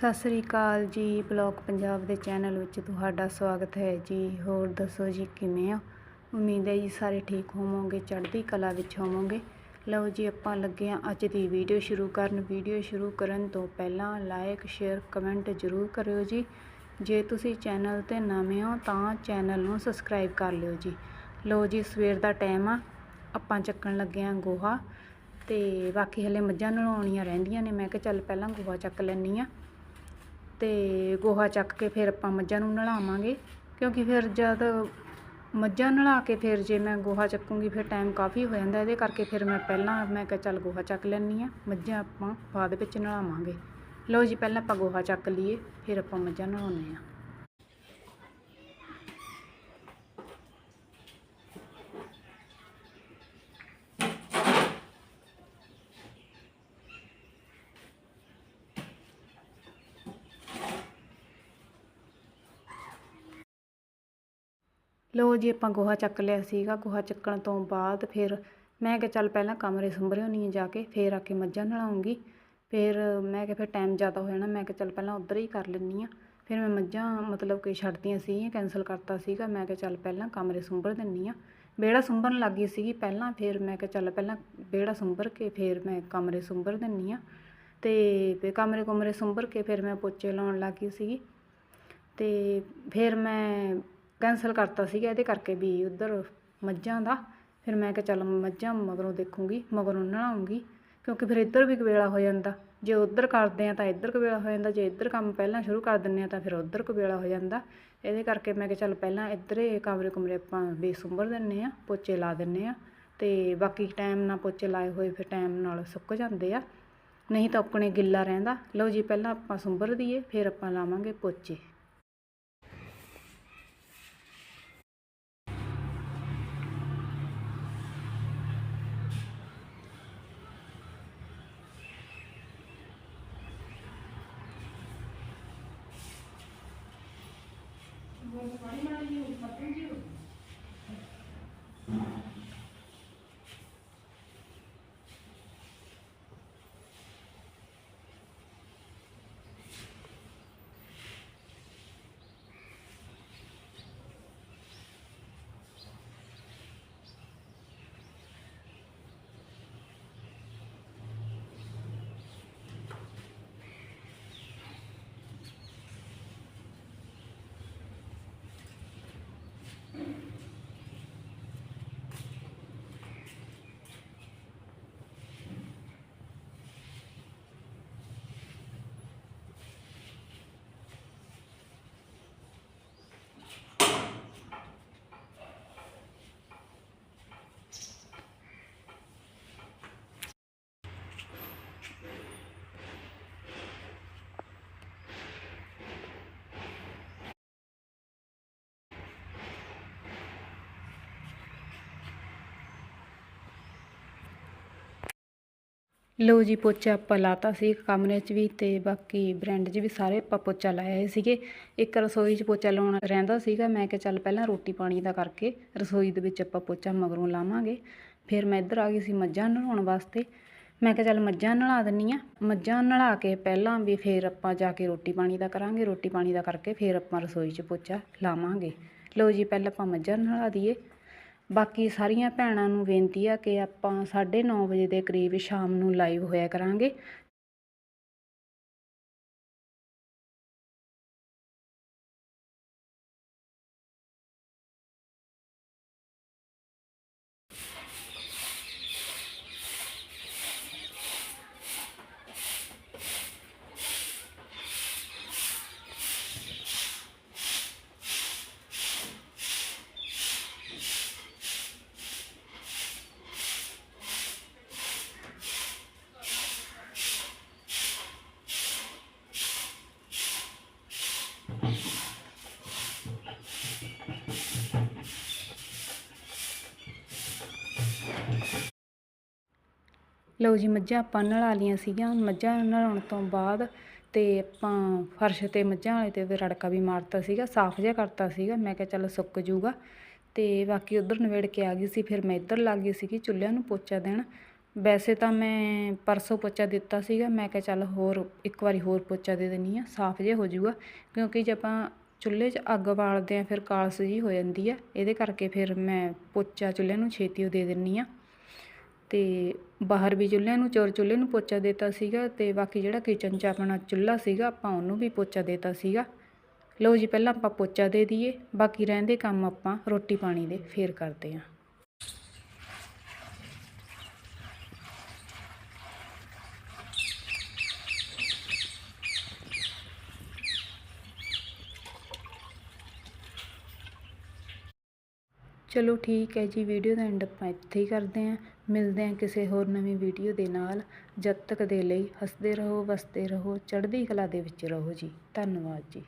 ਸਤਿ ਸ੍ਰੀ ਅਕਾਲ ਜੀ ਬਲੌਗ ਪੰਜਾਬ ਦੇ ਚੈਨਲ ਵਿੱਚ ਤੁਹਾਡਾ ਸਵਾਗਤ ਹੈ ਜੀ। ਹੋਰ ਦੱਸੋ ਜੀ ਕਿਵੇਂ ਆ ਉਮੀਦ ਹੈ ਜੀ ਸਾਰੇ ਠੀਕ ਹੋਵੋਗੇ, ਚੜ੍ਹਦੀ ਕਲਾ ਵਿੱਚ ਹੋਵੋਗੇ। ਲਓ ਜੀ ਆਪਾਂ ਲੱਗੇ ਹਾਂ ਅੱਜ ਦੀ ਵੀਡੀਓ ਸ਼ੁਰੂ ਕਰਨ। ਵੀਡੀਓ ਸ਼ੁਰੂ ਕਰਨ ਤੋਂ ਪਹਿਲਾਂ ਲਾਈਕ ਸ਼ੇਅਰ ਕਮੈਂਟ ਜ਼ਰੂਰ ਕਰਿਓ ਜੀ। ਜੇ ਤੁਸੀਂ ਚੈਨਲ ਤੇ ਨਵੇਂ ਹੋ ਤਾਂ ਚੈਨਲ ਨੂੰ ਸਬਸਕ੍ਰਾਈਬ ਕਰ ਲਿਓ ਜੀ। ਲਓ ਜੀ ਸਵੇਰ ਦਾ ਟਾਈਮ ਆ, ਆਪਾਂ ਚੱਕਣ ਲੱਗੇ ਹਾਂ ਗੋਹਾ ਤੇ ਬਾਕੀ ਹਲੇ ਮੱਝਾਂ ਨਲਾਉਣੀਆਂ ਰਹਿੰਦੀਆਂ ਨੇ। ਮੈਂ ਕਿਹਾ ਚੱਲ ਪਹਿਲਾਂ ਗੋਹਾ ਚੱਕ ਲੈਣੀ ਆ ਅਤੇ ਗੋਹਾ ਚੱਕ ਕੇ ਫਿਰ ਆਪਾਂ ਮੱਝਾਂ ਨੂੰ ਨਲਾਵਾਂਗੇ। ਕਿਉਂਕਿ ਫਿਰ ਜਦ ਮੱਝਾਂ ਨਲਾ ਕੇ ਫਿਰ ਜੇ ਮੈਂ ਗੋਹਾ ਚੱਕੂੰਗੀ, ਫਿਰ ਟਾਈਮ ਕਾਫੀ ਹੋ ਜਾਂਦਾ। ਇਹਦੇ ਕਰਕੇ ਫਿਰ ਮੈਂ ਪਹਿਲਾਂ ਮੈਂ ਕਿਹਾ ਚੱਲ ਗੋਹਾ ਚੱਕ ਲੈਂਦੀ ਹਾਂ। ਮੱਝਾਂ ਆਪਾਂ ਬਾਅਦ ਵਿੱਚ ਨਲਾਵਾਂਗੇ। ਲਓ ਜੀ, ਪਹਿਲਾਂ ਆਪਾਂ ਗੋਹਾ ਚੱਕ ਲਈਏ, ਫਿਰ ਆਪਾਂ ਮੱਝਾਂ ਨਲਾਉਂਦੇ ਹਾਂ। ਲਓ ਜੀ ਆਪਾਂ ਗੋਹਾ ਚੱਕ ਲਿਆ ਸੀਗਾ, ਗੋਹਾ ਚੱਕਣ ਤੋਂ ਬਾਅਦ ਫਿਰ ਮੈਂ ਕਿਹਾ ਚੱਲ ਪਹਿਲਾਂ ਕਮਰੇ ਸੰਭਰਿਓ ਨਹੀਂ ਜਾ ਕੇ, ਫਿਰ ਆ ਕੇ ਮੱਝਾਂ ਨਲਾਉਂਗੀ। ਫਿਰ ਮੈਂ ਕਿਹਾ ਫਿਰ ਟਾਈਮ ਜ਼ਿਆਦਾ ਹੋ ਜਾਣਾ, ਮੈਂ ਕਿਹਾ ਚੱਲ ਪਹਿਲਾਂ ਉੱਧਰ ਹੀ ਕਰ ਲੈਂਦੀ ਆ। ਫਿਰ ਮੈਂ ਮੱਝਾਂ ਮਤਲਬ ਕਿ ਛੱਡਦੀਆਂ ਸੀ ਕੈਂਸਲ ਕਰਤਾ ਸੀਗਾ, ਮੈਂ ਕਿਹਾ ਚੱਲ ਪਹਿਲਾਂ ਕਮਰੇ ਸੰਭਰ ਦਿੰਨੀ ਆ। ਵਿਹੜਾ ਸੰਭਰਨ ਲੱਗੀ ਸੀਗੀ ਪਹਿਲਾਂ, ਫਿਰ ਮੈਂ ਕਿਹਾ ਚੱਲ ਪਹਿਲਾਂ ਵਿਹੜਾ ਸੰਭਰ ਕੇ ਫਿਰ ਮੈਂ ਕਮਰੇ ਸੰਭਰ ਦਿੰਨੀ ਆ। ਤੇ ਫਿਰ ਕਮਰੇ ਕੁਮਰੇ ਸੰਭਰ ਕੇ ਫਿਰ ਮੈਂ ਪੋਚੇ ਲਾਉਣ ਲੱਗੀ ਸੀਗੀ। ਤੇ ਫਿਰ ਮੈਂ ਕੈਂਸਲ ਕਰਤਾ ਸੀਗਾ ਇਹਦੇ ਕਰਕੇ ਵੀ ਉਧਰ ਮੱਝਾਂ ਦਾ। ਫਿਰ ਮੈਂ ਕਿਹਾ ਚੱਲ ਮੱਝਾਂ ਮਗਰੋਂ ਦੇਖੂੰਗੀ, ਮਗਰੋਂ ਨਹਾਉਂਗੀ, ਕਿਉਂਕਿ ਫਿਰ ਇੱਧਰ ਵੀ ਕਵੇਲਾ ਹੋ ਜਾਂਦਾ। ਜੇ ਉੱਧਰ ਕਰਦੇ ਆ ਤਾਂ ਇੱਧਰ ਕਵੇਲਾ ਹੋ ਜਾਂਦਾ, ਜੇ ਇੱਧਰ ਕੰਮ ਪਹਿਲਾਂ ਸ਼ੁਰੂ ਕਰ ਦਿੰਦੇ ਆ ਤਾਂ ਫਿਰ ਉੱਧਰ ਕਵੇਲਾ ਹੋ ਜਾਂਦਾ। ਇਹਦੇ ਕਰਕੇ ਮੈਂ ਕਿਹਾ ਚੱਲ ਪਹਿਲਾਂ ਇੱਧਰੇ ਕਮਰੇ ਕੁਮਰੇ ਆਪਾਂ ਬੇਸੁੰਬਰ ਦਿੰਨੇ ਆ, ਪੋਚੇ ਲਾ ਦਿੰਨੇ ਆ ਤੇ ਬਾਕੀ ਟਾਈਮ ਨਾਲ ਪੋਚੇ ਲਾਏ ਹੋਏ ਫਿਰ ਟਾਈਮ ਨਾਲ ਸੁੱਕ ਜਾਂਦੇ ਆ। ਨਹੀਂ ਤਾਂ ਆਪਣੇ ਗਿੱਲਾ ਰਹਿੰਦਾ। ਲਓ ਜੀ, ਪਹਿਲਾਂ ਆਪਾਂ ਸੁੰਬਰ ਦਈਏ ਫਿਰ ਆਪਾਂ ਲਾਵਾਂਗੇ ਪੋਚੇ। 嗯，那你买的衣服它根据。ਲਓ ਜੀ, ਪੋਚਾ ਆਪਾਂ ਲਾਤਾ ਸੀ ਕਮਰੇ 'ਚ ਵੀ ਤੇ ਬਾਕੀ ਬਰੈਂਡ 'ਚ ਵੀ ਸਾਰੇ ਆਪਾਂ ਪੋਚਾ ਲਾਏ ਹੋਏ ਸੀਗੇ। ਇੱਕ ਰਸੋਈ 'ਚ ਪੋਚਾ ਲਾਉਣਾ ਰਹਿੰਦਾ ਸੀਗਾ। ਮੈਂ ਕਿਹਾ ਚੱਲ ਪਹਿਲਾਂ ਰੋਟੀ ਪਾਣੀ ਦਾ ਕਰਕੇ ਰਸੋਈ ਦੇ ਵਿੱਚ ਆਪਾਂ ਪੋਚਾ ਮਗਰੋਂ ਲਾਵਾਂਗੇ। ਫਿਰ ਮੈਂ ਇੱਧਰ ਆ ਗਈ ਸੀ ਮੱਝਾਂ ਨਲਾਉਣ ਵਾਸਤੇ। ਮੈਂ ਕਿਹਾ ਚੱਲ ਮੱਝਾਂ ਨਲਾ ਦਿੰਨੀ ਆ ਮੱਝਾਂ ਨਲਾ ਕੇ ਪਹਿਲਾਂ ਵੀ ਫਿਰ ਆਪਾਂ ਜਾ ਕੇ ਰੋਟੀ ਪਾਣੀ ਦਾ ਕਰਾਂਗੇ। ਰੋਟੀ ਪਾਣੀ ਦਾ ਕਰਕੇ ਫਿਰ ਆਪਾਂ ਰਸੋਈ 'ਚ ਪੋਚਾ ਲਾਵਾਂਗੇ। ਲਓ ਜੀ, ਪਹਿਲਾਂ ਆਪਾਂ ਮੱਝਾਂ ਨਲਾ ਦਈਏ। ਬਾਕੀ ਸਾਰੀਆਂ ਭੈਣਾਂ ਨੂੰ ਬੇਨਤੀ ਆ ਕਿ ਆਪਾਂ 9:30 ਵਜੇ ਦੇ ਕਰੀਬ ਸ਼ਾਮ ਨੂੰ ਲਾਈਵ ਹੋਇਆ ਕਰਾਂਗੇ। ਲਓ ਜੀ, ਮੱਝਾਂ ਆਪਾਂ ਨਲਾ ਲਈਆਂ ਸੀਗੀਆਂ। ਮੱਝਾਂ ਨਲਾਉਣ ਤੋਂ ਬਾਅਦ ਤੇ ਆਪਾਂ ਫਰਸ਼ ਤੇ ਮੱਝਾਂ ਵਾਲੇ ਤੇ ਰੜਕਾ ਵੀ ਮਾਰਤਾ ਸੀਗਾ, ਸਾਫ਼ ਜਿਹਾ ਕਰਤਾ ਸੀਗਾ। ਮੈਂ ਕਿਹਾ ਚੱਲ ਸੁੱਕ ਜੂਗਾ। ਤੇ ਬਾਕੀ ਉਧਰ ਨਵੇੜ ਕੇ ਆ ਗਈ ਸੀ, ਫਿਰ ਮੈਂ ਇੱਧਰ ਲੱਗ ਗਈ ਸੀਗੀ ਚੁੱਲ੍ਹਿਆਂ ਨੂੰ ਪੋਚਾ ਦੇਣ। ਵੈਸੇ ਤਾਂ ਮੈਂ ਪਰਸੋਂ ਪੋਚਾ ਦਿੱਤਾ ਸੀਗਾ, ਮੈਂ ਕਿਹਾ ਚੱਲ ਹੋਰ ਇੱਕ ਵਾਰੀ ਹੋਰ ਪੋਚਾ ਦੇ ਦਿੰਦੀ ਆ ਸਾਫ਼ ਜਿਹਾ ਹੋ ਜਾਊਗਾ ਕਿਉਂਕਿ ਜੇ ਆਪਾਂ ਚੁੱਲ੍ਹੇ 'ਚ ਅੱਗ ਬਾਲਦੇ ਆ ਫਿਰ ਕਾਲਸ ਜੀ ਹੋ ਜਾਂਦੀ ਆ। ਇਹਦੇ ਕਰਕੇ ਫਿਰ ਮੈਂ ਪੋਚਾ ਚੁੱਲ੍ਹੇ ਨੂੰ ਛੇਤੀ ਓ ਦੇ ਦਿੰਦੀ ਆ ਅਤੇ ਬਾਹਰ ਵੀ ਚੁੱਲ੍ਹਿਆਂ ਨੂੰ, ਚੋਰ ਚੁੱਲ੍ਹੇ ਨੂੰ ਪੋਚਾ ਦੇਤਾ ਸੀਗਾ ਅਤੇ ਬਾਕੀ ਜਿਹੜਾ ਕਿਚਨ 'ਚ ਆਪਣਾ ਚੁੱਲ੍ਹਾ ਸੀਗਾ, ਆਪਾਂ ਉਹਨੂੰ ਵੀ ਪੋਚਾ ਦੇਤਾ ਸੀਗਾ। ਲਓ ਜੀ, ਪਹਿਲਾਂ ਆਪਾਂ ਪੋਚਾ ਦੇ ਦਈਏ, ਬਾਕੀ ਰਹਿੰਦੇ ਕੰਮ ਆਪਾਂ ਰੋਟੀ ਪਾਣੀ ਦੇ, ਫਿਰ ਕਰਦੇ ਹਾਂ। ਚਲੋ ਠੀਕ ਹੈ ਜੀ ਵੀਡੀਓ ਦਾ ਐਂਡ ਆਪਾਂ ਇੱਥੇ ਹੀ ਕਰਦੇ ਹਾਂ। ਮਿਲਦੇ ਹਾਂ ਕਿਸੇ ਹੋਰ ਨਵੀਂ ਵੀਡੀਓ ਦੇ ਨਾਲ। ਜਦ ਤੱਕ ਦੇ ਲਈ ਹੱਸਦੇ ਰਹੋ, ਵਸਦੇ ਰਹੋ, ਚੜ੍ਹਦੀ ਕਲਾ ਦੇ ਵਿੱਚ ਰਹੋ ਜੀ। ਧੰਨਵਾਦ ਜੀ।